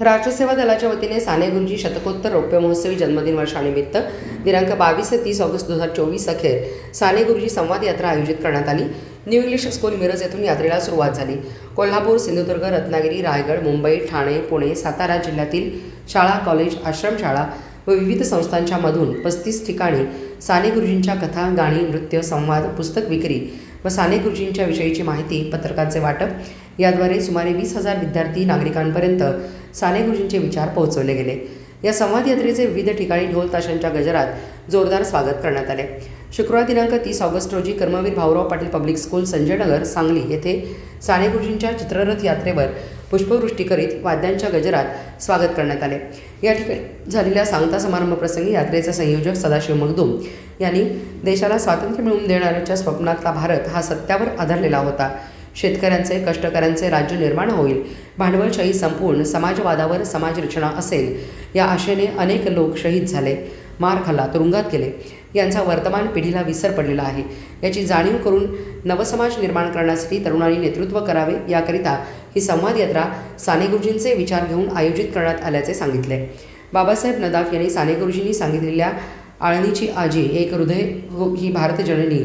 राष्ट्रसेवा दलाच्या वतीने साने गुरुजी शतकोत्तर रौप्य महोत्सवी जन्मदिन वर्षानिमित्त दिनांक बावीस ते तीस ऑगस्ट दोन हजार चोवीस अखेर साने गुरुजी संवाद यात्रा आयोजित करण्यात आली. न्यू इंग्लिश स्कूल मिरज येथून यात्रेला सुरुवात झाली. कोल्हापूर सिंधुदुर्ग रत्नागिरी रायगड मुंबई ठाणे पुणे सातारा जिल्ह्यातील शाळा कॉलेज आश्रमशाळा व विविध संस्थांच्या मधून पस्तीस ठिकाणी साने गुरुजींच्या कथा गाणी नृत्य संवाद पुस्तक विक्री व साने गुरुजींच्या विषयीची माहिती पत्रकांचे वाटप याद्वारे सुमारे वीस हजार विद्यार्थी नागरिकांपर्यंत साने गुरुजींचे विचार पोहोचवले गेले. या संवाद यात्रेचे विविध ठिकाणी ढोल ताशांच्या गजरात जोरदार स्वागत करण्यात आले. शुक्रवार दिनांक तीस ऑगस्ट रोजी कर्मवीर भाऊराव पाटील पब्लिक स्कूल संजयनगर सांगली येथे साने गुरुजींच्या चित्ररथ यात्रेवर पुष्पवृष्टी करीत वाद्यांच्या गजरात स्वागत करण्यात आले. या ठिकाणी झालेल्या सांगता समारंभ प्रसंगी यात्रेचे संयोजक सदाशिव मगदूम यांनी देशाला स्वातंत्र्य मिळवून देणाऱ्याच्या स्वप्नातला भारत हा सत्यावर आधारलेला होता. शेतकऱ्यांचे कष्टकऱ्यांचे राज्य निर्माण होईल. भांडवलशाही संपूर्ण समाजवादावर समाजरचना असेल या आशेने अनेक लोक शहीद झाले मार खाल्ला तुरुंगात गेले. यांचा वर्तमान पिढीला विसर पडलेला आहे. याची जाणीव करून नवसमाज निर्माण करण्यासाठी तरुणांनी नेतृत्व करावे याकरिता ही संवाद यात्रा साने गुरुजींचे विचार घेऊन आयोजित करण्यात आल्याचे सांगितले. बाबासाहेब नदाफ यांनी साने गुरुजींनी सांगितलेल्या आळणीची आजी एक हृदय ही भारत जननी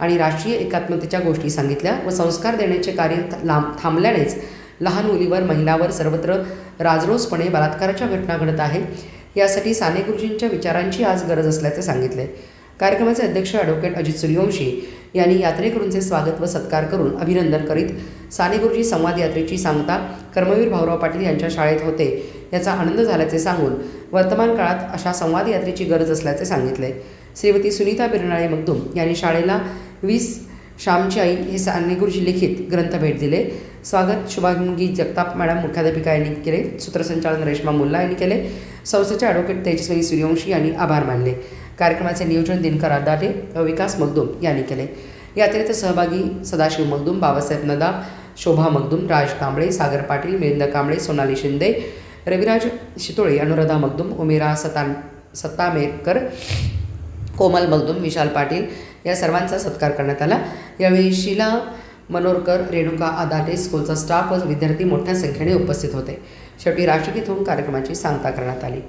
आणि राष्ट्रीय एकात्मतेच्या गोष्टी सांगितल्या व संस्कार देण्याचे कार्य लांब थांबल्यानेच लहान मुलीवर महिलावर सर्वत्र राजरोसपणे बलात्काराच्या घटना घडत आहे यासाठी साने गुरुजींच्या विचारांची आज गरज असल्याचे सांगितले. कार्यक्रमाचे अध्यक्ष ॲडव्होकेट अजित सूर्यवंशी यांनी यात्रेकरूंचे स्वागत व सत्कार करून अभिनंदन करीत साने गुरुजी संवाद यात्रेची सांगता कर्मवीर भाऊराव पाटील यांच्या शाळेत होते याचा आनंद झाल्याचे सांगून वर्तमान काळात अशा संवाद यात्रेची गरज असल्याचे सांगितले. श्रीमती सुनीता बिरनाळे मगदूम यांनी शाळेला वीस श्यामची आई हे साने गुरुजी लिखित ग्रंथ भेट दिले. स्वागत शुभांगी जगताप मॅडम मुख्याध्यापिका यांनी केले. सूत्रसंचालन रेश्मा मुल्ला यांनी केले. संस्थेचे ॲडव्होकेट तेजस्वी सूर्यवंशी यांनी आभार मानले. कार्यक्रमाचे नियोजन दिनकर आदाटे व विकास मगदूम यांनी केले. यात्रेत सहभागी सदाशिव मगदूम बाबासाहेब नदाब शोभा मगदूम राज कांबळे सागर पाटील मिलिंद कांबळे सोनाली शिंदे रविराज शितोळे अनुराधा मगदूम उमेरा सतान सत्तामेरकर कोमल मगदूम विशाल पाटील या सर्वांचा सत्कार करण्यात आला. यावेळी शीला मनोरकर रेणुका आदाटे स्कूलचा स्टाफ व विद्यार्थी मोठ्या संख्येने उपस्थित होते. शेवटी राष्ट्रगीत होऊन कार्यक्रमाची सांगता करण्यात आली.